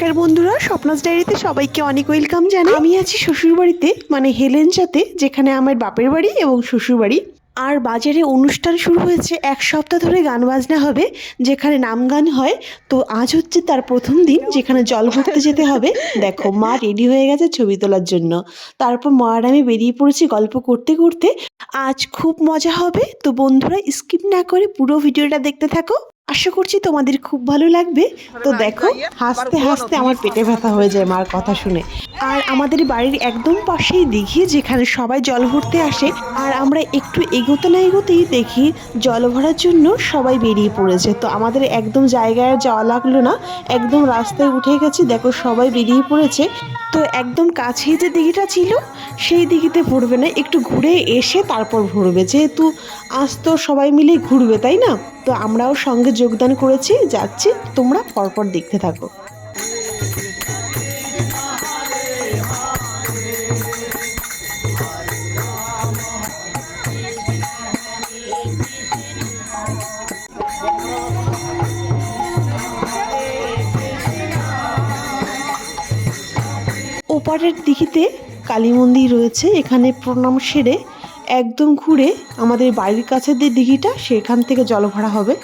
নমস্কার বন্ধুরা, স্বপ্নাস ডায়েরিতে সবাইকে অনেক ওয়েলকাম জানাই। আমি আছি শ্বশুরবাড়িতে মানে হেলেনচাতে যেখানে আমার বাপের বাড়ি এবং শ্বশুরবাড়ি আর বাজারে অনুষ্ঠান শুরু হয়েছে, এক সপ্তাহ ধরে গান বাজনা হবে, যেখানে নাম গান হয়। তো আজ হচ্ছে তার প্রথম দিন, যেখানে জল ভরতে যেতে হবে। দেখো, মা রেডি হয়ে গেছে ছবি তোলার জন্য। তারপর মা আর আমি বেরিয়ে পড়েছি গল্প করতে করতে। আজ খুব মজা হবে, তো বন্ধুরা, স্কিপ না করে পুরো ভিডিওটা দেখতে থাকো। আশা করছি তোমাদের খুব ভালো লাগবে। তো দেখো হাসতে হাসতে আমার পেটে ব্যথা হয়ে যায় মার কথা শুনে। আর আমাদের বাড়ির একদম পাশেই দিঘি যেখানে সবাই জল ভরতে আসে আর আমরা একটু এগোতে না এগোতেই দেখি জল ভরার জন্য সবাই বেরিয়ে পড়েছে। তো আমাদের একদম জায়গায় যাওয়া লাগল না একদম রাস্তায় উঠে গেছি দেখো সবাই বেরিয়ে পড়েছে। তো একদম কাছেই যে দিঘিটা ছিল সেই দিঘিতে ভরবে না একটু ঘুরে এসে তারপর ভরবে। যেহেতু আজ তো সবাই মিলে ঘুরবে তাই না? তো আমরাও সঙ্গে যোগদান করেছি, যাচ্ছি, তোমরা পরপর দেখতে থাকো। ওপারের দিঘিতে কালী মন্দির রয়েছে, এখানে প্রণাম সেরে একদম ঘুরে আমাদের বাড়ির কাছে যে দিঘিটা সেখান থেকে জল ভরা হবে।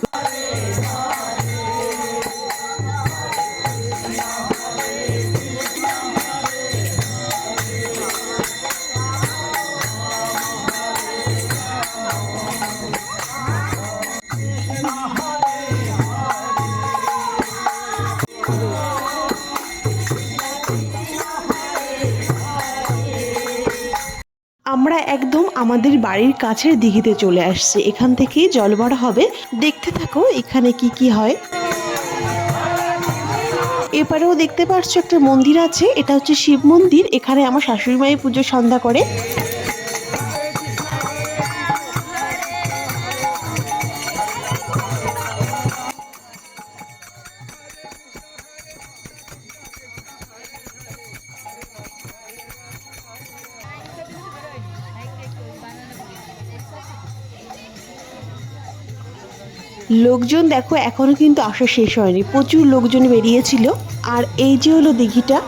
আমাদের বাড়ির কাছের দিঘিতে চলে আসছে। এখান থেকে জল ভরা হবে। দেখতে থাকো এখানে কি কি হয়। এপারেও দেখতে পাচ্ছ একটা মন্দির আছে। এটা হচ্ছে শিব মন্দির। এখানে আমার শাশুড়ি মায়ের পুজো সন্ধ্যা করে। লোকজন দেখো এখনও কিন্তু আসা শেষ হয়নি। প্রচুর লোকজন বেরিয়েছিল। আর এই যে হলো দিঘিটা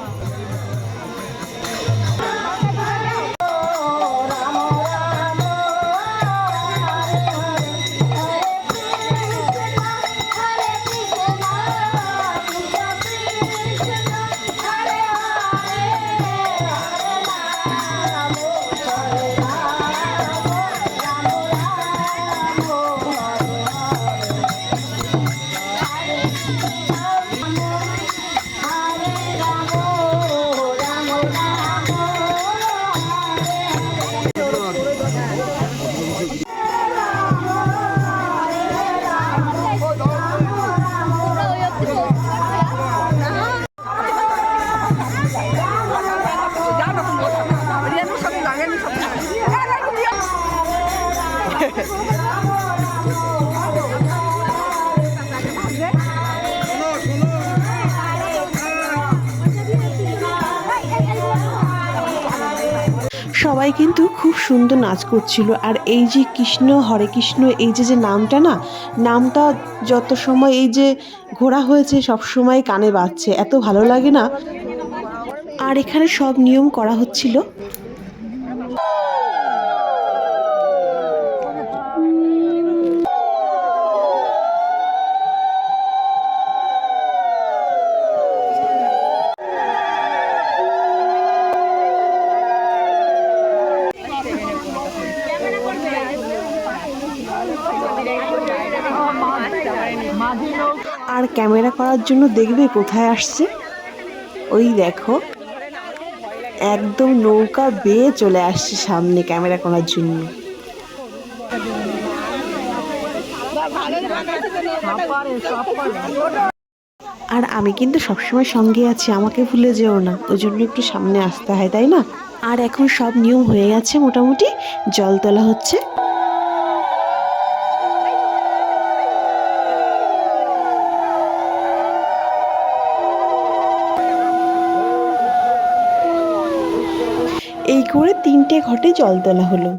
সবাই কিন্তু খুব সুন্দর নাচ করছিল। আর এই যে কৃষ্ণ, হরে কৃষ্ণ, এই যে যে নামটা না, নামটা যত সময় এই যে ঘোরা হয়েছে সব সময় কানে বাজছে। এত ভালো লাগে না। আর এখানে সব নিয়ম করা হচ্ছিল। আর ক্যামেরা করার জন্য দেখবে কোথায় আসছে? ওই দেখো। একদম নৌকা বেয়ে চলে আসছে সামনে ক্যামেরা করার জন্য। আর আমি কিন্তু সবসময় সঙ্গে আছি, আমাকে ভুলে যেও না। ওই জন্য একটু সামনে আসতে হয়, তাই না? আর এখন সব নিয়ম হয়ে গেছে মোটামুটি। জল তোলা হচ্ছে। করে তিনটে ঘটে জল তোলা হলো।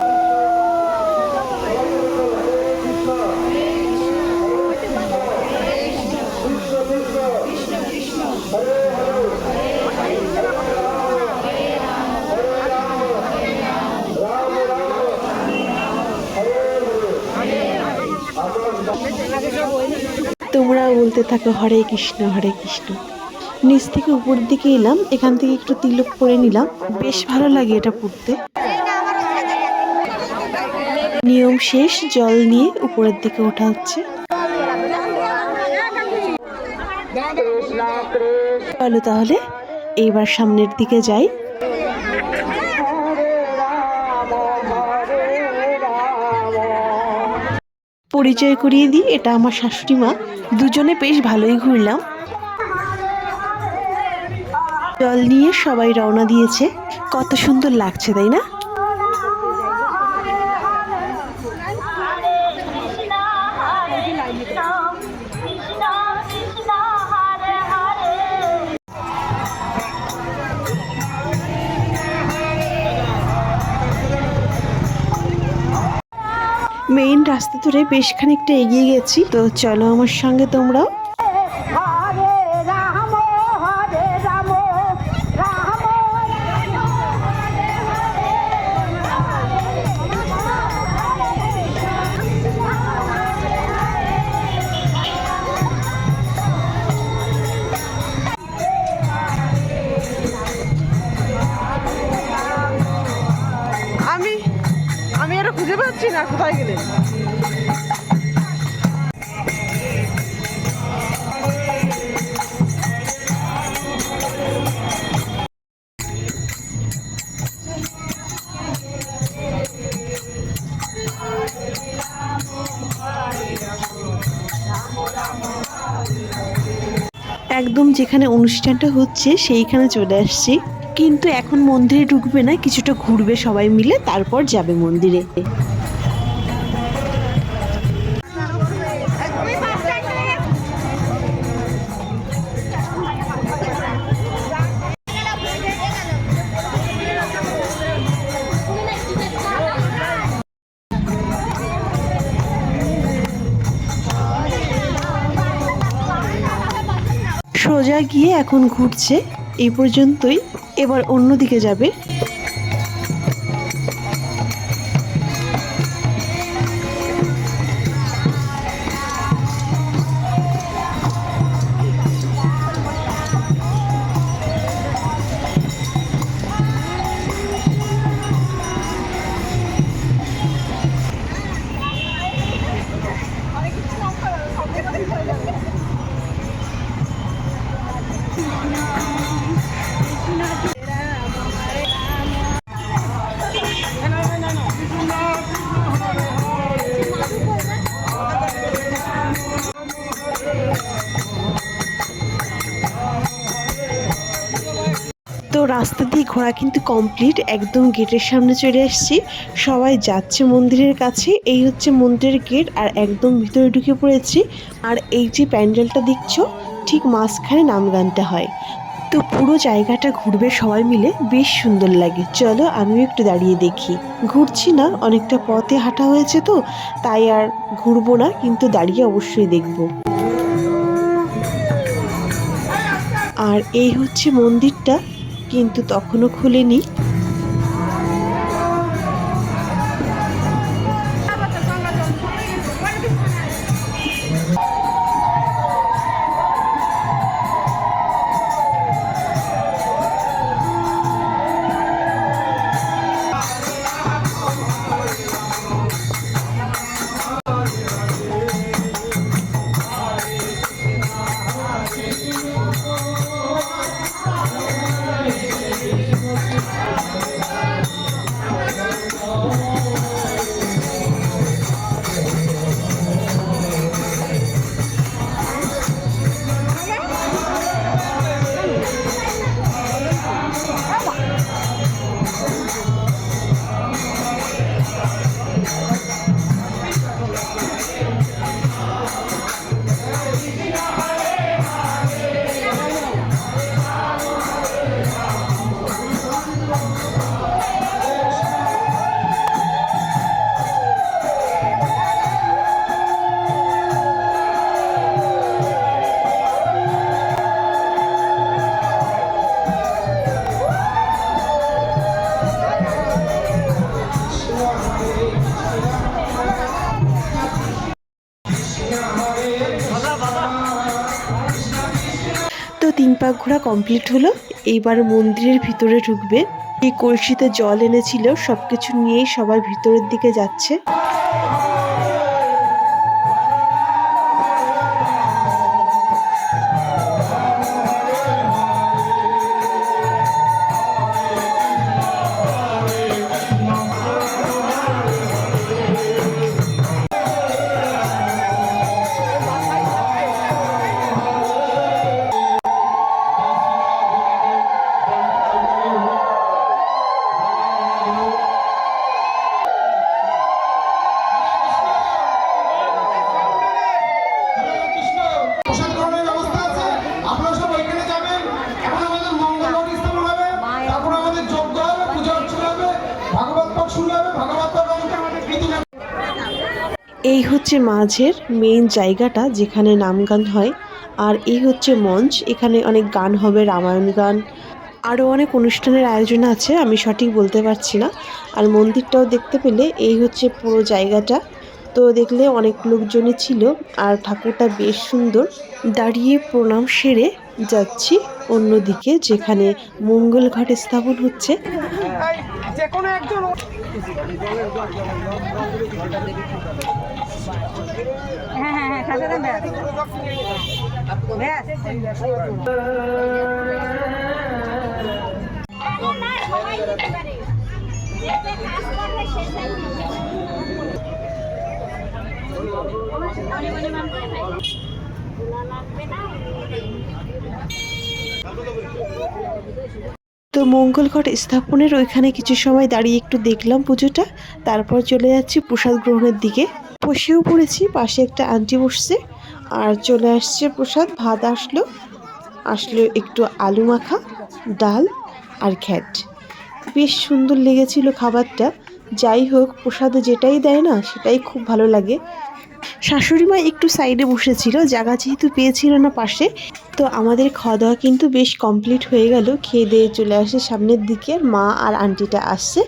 তোমরা বলতে থাকো হরে কৃষ্ণ হরে কৃষ্ণ। নিচ থেকে উপরের দিকে এলাম, এখান থেকে একটু তিলক করে নিলাম। বেশ ভালো লাগে এটা পড়তে নিয়ম শেষ, জল নিয়ে উপরের দিকে ওঠা হচ্ছে। চলো তাহলে, এইবার সামনের দিকে যাই। পরিচয় করিয়ে দিই, এটা আমার শাশুড়ি মা। দুজনে বেশ ভালোই ঘুরলাম। জল নিয়ে সবাই রওনা দিয়েছে। কত সুন্দর লাগছে, তাই না? মেইন রাস্তা ধরে বেশ খানিকটা এগিয়ে গেছি। তো চলো আমার সঙ্গে তোমরাও। খুঁজে পাচ্ছি না কোথায় গেলে? একদম যেখানে অনুষ্ঠানটা হচ্ছে সেইখানে চলে আসছি। কিন্তু এখন মন্দিরে ঢুকবে না, কিছুটা ঘুরবে সবাই মিলে, তারপর যাবে মন্দিরে। সোজা গিয়ে এখন ঘুরছে, এই পর্যন্তই। এবার অন্যদিকে যাবে তো রাস্তা দিয়ে ঘোরা কিন্তু কমপ্লিট একদম গেটের সামনে চলে এসেছি সবাই যাচ্ছে মন্দিরের কাছে, এই হচ্ছে মন্দিরের গেট, আর একদম ভিতরে ঢুকে পড়েছি। আর এই যে প্যান্ডেলটা দেখছ, ঠিক মাঝখানে নাম গানতে হয়। তো পুরো জায়গাটা ঘুরবে সবাই মিলে, বেশ সুন্দর লাগে। চলো আমিও একটু দাঁড়িয়ে দেখি। ঘুরছি না, অনেকটা পথে হাঁটা হয়েছে তো, তাই আর ঘুরবো না, কিন্তু দাঁড়িয়ে অবশ্যই দেখব। আর এই হচ্ছে মন্দিরটা কিন্তু তখনও খুলেনি। কমপ্লিট হলো, এইবার মন্দিরের ভিতরে ঢুকবে। এই কলসিতে জল এনেছিল, সবকিছু নিয়েই সবাই ভিতরের দিকে যাচ্ছে। এই হচ্ছে মাঝের মেইন জায়গাটা যেখানে নাম গান হয়। আর এই হচ্ছে মঞ্চ, এখানে অনেক গান হবে, রামায়ণ গান। আরও অনেক অনুষ্ঠানের আয়োজন আছে, আমি সঠিক বলতে পারছি না। আর মন্দিরটাও দেখতে পেলে এই হচ্ছে পুরো জায়গাটা। তো দেখলে অনেক লোকজনই ছিল, আর ঠাকুরটা বেশ সুন্দর। দাঁড়িয়ে প্রণাম সেরে যাচ্ছি অন্যদিকে, যেখানে মঙ্গল ঘট স্থাপন হচ্ছে। যে কোনো একজন হ্যাঁ হ্যাঁ হ্যাঁ খাতা দেন ব্যাস। লাগবে না তো মঙ্গল ঘট স্থাপনের ওইখানে কিছু সময় দাঁড়িয়ে একটু দেখলাম পুজোটা। তারপর চলে যাচ্ছি প্রসাদ গ্রহণের দিকে। বসেও পড়েছি, পাশে একটা আন্টি বসছে। আর চলে আসছে প্রসাদ, ভাত আসলো। আসলো একটু আলু মাখা, ডাল আর ঘ্যাট। বেশ সুন্দর লেগেছিল খাবারটা। যাই হোক, প্রসাদে যেটাই দেয় না, সেটাই খুব ভালো লাগে। শাশুড়ি মা একটু সাইডে বসেছিল, জায়গা যেহেতু পেয়েছিল না পাশে, তো আমাদের খাওয়া দাওয়া কিন্তু বেশ কমপ্লিট হয়ে গেল। খেয়ে দিয়ে চলে আসে সামনের দিকে, মা আর আন্টিটা আসছে।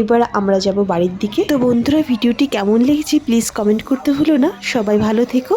এবার আমরা যাব বাড়ির দিকে। তো বন্ধুরা, ভিডিওটি কেমন লেগেছে প্লিজ কমেন্ট করতে ভুলো না। সবাই ভালো থেকো।